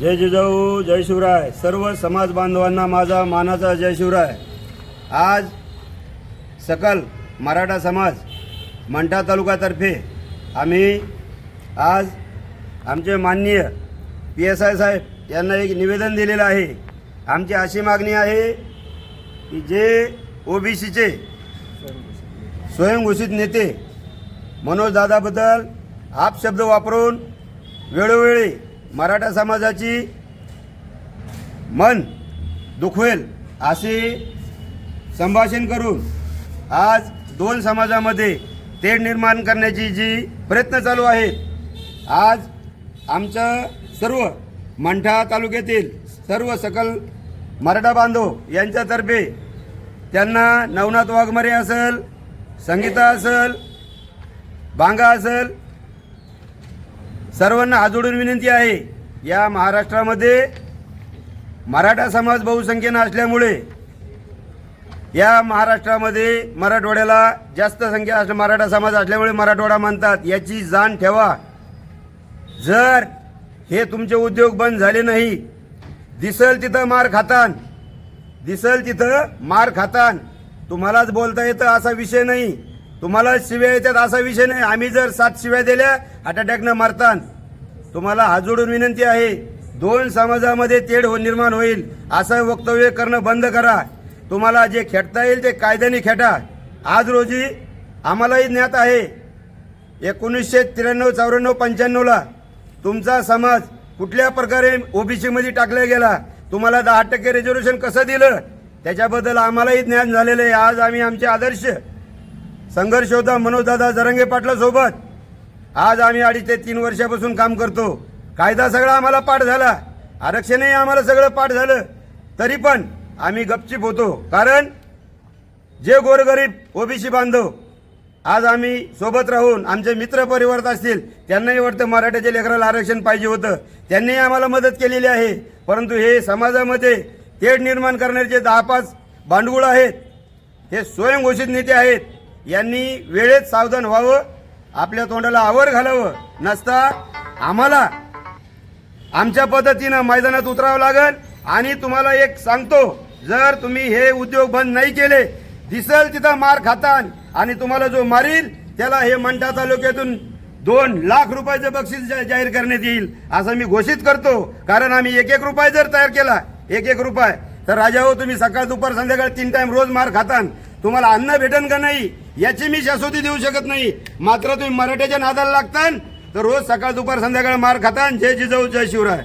जय जिजाऊ जय शिवराय. सर्व समाज बांधवांना माझा मानाचा जय शिवराय. आज सकल मराठा समाज मंठा तालुक्यातर्फे आम्ही आज आमचे माननीय पी एस आय साहेब यांना एक निवेदन दिलेलं आहे. आमची अशी मागणी आहे की जे ओ बी सीचे स्वयंघोषित नेते मनोज दादाबद्दल आप शब्द वापरून वेळोवेळी मराठा समाजाची मन दुखवेल असे संभाषण करून आज दोन समाजामध्ये तेढ निर्माण करण्याची जी प्रयत्न चालू आहेत आज आमचं सर्व मंठा तालुक्यातील सर्व सकल मराठा बांधव यांच्यातर्फे त्यांना नवनाथ वाघमारे असेल संगीता असेल बांगा असेल सर्वांना हात विनंती आहे या महाराष्ट्रामध्ये मराठा समाज बहुसंख्येनं असल्यामुळे या महाराष्ट्रामध्ये मराठवाड्याला जास्त संख्या असल्या मराठा समाज असल्यामुळे मराठवाडा मानतात याची जाण ठेवा. जर हे तुमचे उद्योग बंद झाले नाही दिसल तिथं मार खातान दिसल तिथं मार खातान तुम्हालाच बोलता येतं असा विषय नाही. तुम्हाला शिव्या येतात असा विषय नाही. आम्ही जर सात शिव्या दिल्या हार्ट अटॅकनं मारतान तुम्हाला हात जोडून विनंती आहे दोन समाजामध्ये तेढ हो निर्माण होईल असं वक्तव्य करणं बंद करा. तुम्हाला जे खेटता येईल ते कायद्याने खेटा. आज रोजी आम्हालाही ज्ञात आहे एकोणीसशे त्र्याण्णव चौऱ्याण्णव पंच्याण्णवला तुमचा समाज कुठल्या प्रकारे ओबीसीमध्ये टाकला गेला? तुम्हाला दहा टक्के रिझर्वेशन कसं दिलं? त्याच्याबद्दल आम्हालाही ज्ञान झालेलं आहे. आज आम्ही आमचे आदर्श संघर्ष होता मनोजदादा जरंगे पाटलासोबत आज आम्ही अडीच ते तीन वर्षापासून काम करतो. कायदा सगळा आम्हाला पाठ झाला. आरक्षणही आम्हाला सगळं पाठ झालं. तरी पण आम्ही गपचिप होतो. कारण जे गोरगरीब ओबीसी बांधव आज आम्ही सोबत राहून आमचे मित्र परिवारात असतील त्यांनाही वाटतं मराठ्याच्या लेकराला आरक्षण पाहिजे होतं. त्यांनीही आम्हाला मदत केलेली आहे. परंतु हे समाजामध्ये तेढ निर्माण करणारे जे दहा पाच भांडवळ आहेत हे स्वयंघोषित नेते आहेत. यांनी वेळेत सावधान व्हावं आपल्या तोंडाला आवर घालावं. नसता आम्हाला आमच्या पद्धतीनं मैदानात उतरावं लागेल. आणि तुम्हाला एक सांगतो जर तुम्ही हे उद्योग बंद नाही केले दिसल तिथं मार खातान आणि तुम्हाला जो मारील त्याला हे मंठा तालुक्यातून दोन लाख रुपयाचं बक्षीस जाहीर करण्यात येईल असं मी घोषित करतो. कारण आम्ही एक एक रुपये जर तयार केला एक एक रुपये तर राजा हो तुम्ही सकाळ दुपार संध्याकाळ तीन टाइम रोज मार खातान. तुम्हाला अन्न भेटन का नाही याची मी शाश्वती देऊ शकत नाही. मात्र तुम्ही मराठ्याच्या नादाला लागतान तर रोज सकाळ दुपार संध्याकाळ मार खातान. जय जिजाऊ जय शिवराय.